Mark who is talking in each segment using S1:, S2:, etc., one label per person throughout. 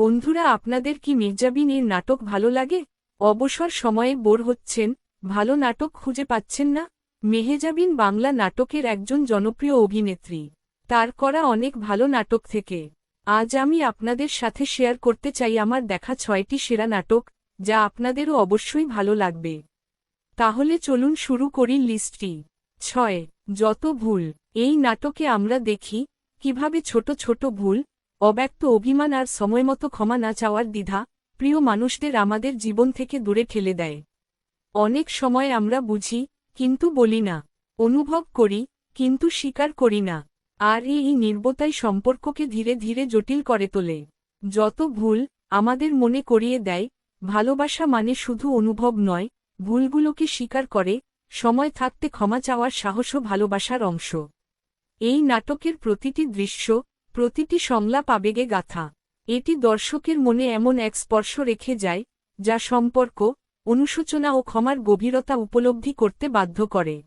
S1: বন্ধুরা, আপনাদের কি মির্জাবিন এর নাটক ভালো লাগে? অবসর সময়ে বোর হচ্ছেন, ভালো নাটক খুঁজে পাচ্ছেন না। মেহেজাবিন বাংলা নাটকের একজন জনপ্রিয় অভিনেত্রী। তার করা অনেক ভালো নাটক থেকে। আজ আমি আপনাদের সাথে শেয়ার করতে চাই আমার দেখা ছয়টি সেরা নাটক, যা আপনাদেরও অবশ্যই ভালো লাগবে। তাহলে চলুন শুরু করি লিস্টটি। ছয়, যত ভুল। এই নাটকে আমরা দেখি, কীভাবে ছোট ছোট ভুল অব্যক্ত অভিমান আর সময়মতো ক্ষমা না চাওয়ার দ্বিধা প্রিয় মানুষদের আমাদের জীবন থেকে দূরে ঠেলে দেয়। অনেক সময় আমরা বুঝি, কিন্তু বলি না, অনুভব করি, কিন্তু স্বীকার করি না, আর এই নির্বতাই সম্পর্ককে ধীরে ধীরে জটিল করে তোলে। যত ভুল আমাদের মনে করিয়ে দেয়, ভালোবাসা মানে শুধু অনুভব নয়, ভুলগুলোকে স্বীকার করে, সময় থাকতে ক্ষমা চাওয়ার সাহসও ভালোবাসার অংশ। এই নাটকের প্রতিটি দৃশ্য প্রতিটি সংলাপ আবেগে গাথা। এটি দর্শকের মনে এমন এক স্পর্শ রেখে যায়, যা সম্পর্ক, অনুশোচনা ও ক্ষমার গভীরতা উপলব্ধি করতে বাধ্য করে।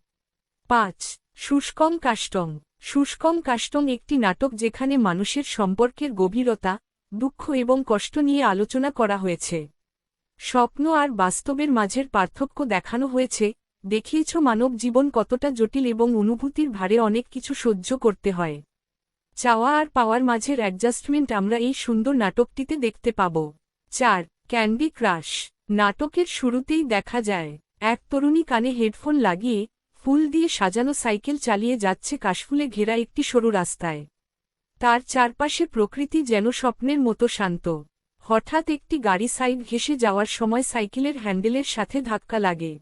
S1: পাঁচ শুষ্কম কাষ্টং। শুষ্কম কাষ্টং একটি নাটক যেখানে মানুষের সম্পর্কের গভীরতা, দুঃখ এবং কষ্ট নিয়ে আলোচনা করা হয়েছে। স্বপ্ন আর বাস্তবের মাঝের পার্থক্য দেখানো হয়েছে, দেখিয়েছ মানব জীবন কতটা জটিল এবং অনুভূতির ভারে অনেক কিছু সহ্য করতে হয়। চাওয়া আর পাওয়ার মাঝের অ্যাডজাস্টমেন্ট আমরা এই সুন্দর নাটকটিতে দেখতে পাব। চার ক্যান্ডি ক্রাশ নাটকের শুরুতেই দেখা যায়, এক তরুণী কানে হেডফোন লাগিয়ে ফুল দিয়ে সাজানো সাইকেল চালিয়ে যাচ্ছে কাশফুলে ঘেরা একটি সরু রাস্তায়। তার চারপাশে প্রকৃতি যেন স্বপ্নের মতো শান্ত। হঠাৎ একটি গাড়ি সাইড ঘেসে যাওয়ার সময় সাইকেলের হ্যান্ডেলের সাথে ধাক্কা লাগে।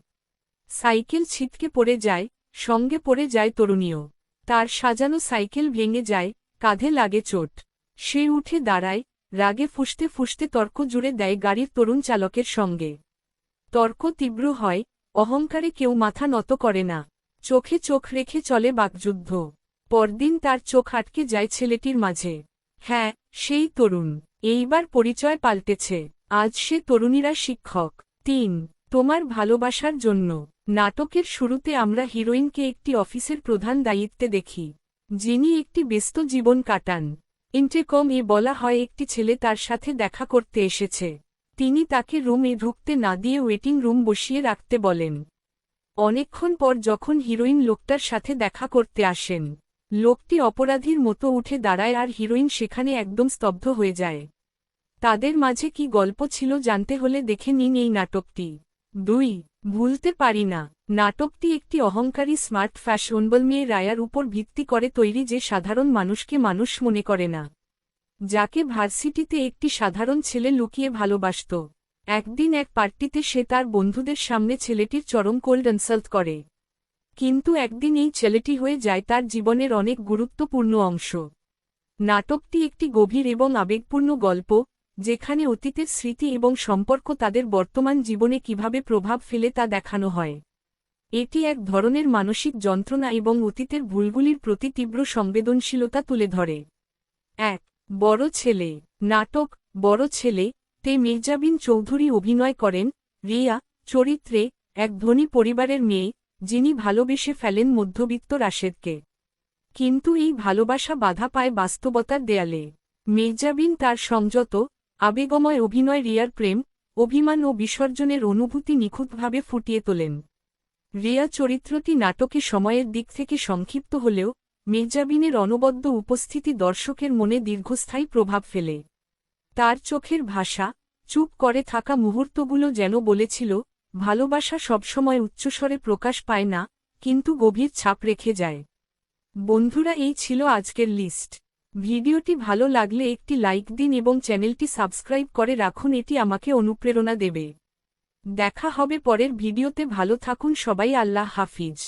S1: সাইকেল ছিটকে পড়ে যায়, সঙ্গে পড়ে যায় তরুণীও। তার সাজানো সাইকেল ভেঙে যায় কাঁধে লাগে চোট। সে উঠে দাঁড়ায়, রাগে ফুসতে ফুসতে তর্ক জুড়ে দেয় গাড়ির তরুণ চালকের সঙ্গে। তর্ক তীব্র হয়, অহংকারে কেউ মাথা নত করে না। চোখে চোখ রেখে চলে বাকযুদ্ধ। পরদিন তার চোখ আটকে যায় ছেলেটির মাঝে। হ্যাঁ সেই তরুণ। এইবার পরিচয় পাল্টেছে। আজ সে তরুণীরা শিক্ষক। তিন, তোমার ভালোবাসার জন্য। নাটকের শুরুতে আমরা হিরোইনকে একটি অফিসের প্রধান দায়িত্বে দেখি। যিনি একটি ব্যস্ত জীবন কাটান। ইন্টেকম এ বলা হয়, একটি ছেলে তার সাথে দেখা করতে এসেছে। তিনি তাকে রুমে ঢুকতে না দিয়ে ওয়েটিং রুম বসিয়ে রাখতে বলেন। অনেকক্ষণ পর যখন হিরোইন লোকটার সাথে দেখা করতে আসেন, লোকটি অপরাধীর মতো উঠে দাঁড়ায় আর হিরোইন সেখানে একদম স্তব্ধ হয়ে যায়। তাদের মাঝে কি গল্প ছিল জানতে হলে দেখে নিন এই নাটকটি। দুই ভুলতে পারি না। নাটকটি একটি অহংকারী স্মার্ট ফ্যাশনবল মেয়ে রায়ার উপর ভিত্তি করে তৈরি যে সাধারণ মানুষকে মানুষ মনে করে না। যাকে ভার্সিটিতে একটি সাধারণ ছেলে লুকিয়ে ভালোবাসত। একদিন এক পার্টিতে সে তার বন্ধুদের সামনে ছেলেটির চরম কোল্ড ইনসাল্ট করে। কিন্তু একদিন এই ছেলেটি হয়ে যায় তার জীবনের অনেক গুরুত্বপূর্ণ অংশ। নাটকটি একটি গভীর এবং আবেগপূর্ণ গল্প যেখানে অতীতের স্মৃতি এবং সম্পর্ক তাদের বর্তমান জীবনে কীভাবে প্রভাব ফেলে তা দেখানো হয়। এটি এক ধরনের মানসিক যন্ত্রণা এবং অতীতের ভুলগুলির প্রতি তীব্র সংবেদনশীলতা তুলে ধরে। এক, বড় ছেলে। নাটক, বড় ছেলে, তে মির্জাবিন চৌধুরী অভিনয় করেন, রিয়া, চরিত্রে, এক ধনী পরিবারের মেয়ে, যিনি ভালোবেসে ফেলেন মধ্যবিত্ত রাশেদকে। কিন্তু এই ভালোবাসা বাধা পায় বাস্তবতার দেয়ালে। মির্জাবিন তার সংযত আবেগময় অভিনয় রিয়ার প্রেম, অভিমান ও বিসর্জনের অনুভূতি নিখুঁতভাবে ফুটিয়ে তোলেন। রিয়া চরিত্রটি নাটকে সময়ের দিক থেকে সংক্ষিপ্ত হলেও মির্জাবিনের অনবদ্য উপস্থিতি দর্শকের মনে দীর্ঘস্থায়ী প্রভাব ফেলে। তার চোখের ভাষা, চুপ করে থাকা মুহূর্তগুলো যেন বলেছিল, ভালোবাসা সবসময় উচ্চস্বরে প্রকাশ পায় না, কিন্তু গভীর ছাপ রেখে যায়। বন্ধুরা, এই ছিল আজকের লিস্ট। ভিডিওটি ভালো লাগলে একটি লাইক দিন এবং চ্যানেলটি সাবস্ক্রাইব করে রাখুন, এটি আমাকে অনুপ্রেরণা দেবে। দেখা হবে পরের ভিডিওতে, ভালো থাকুন সবাই, আল্লাহ হাফিজ।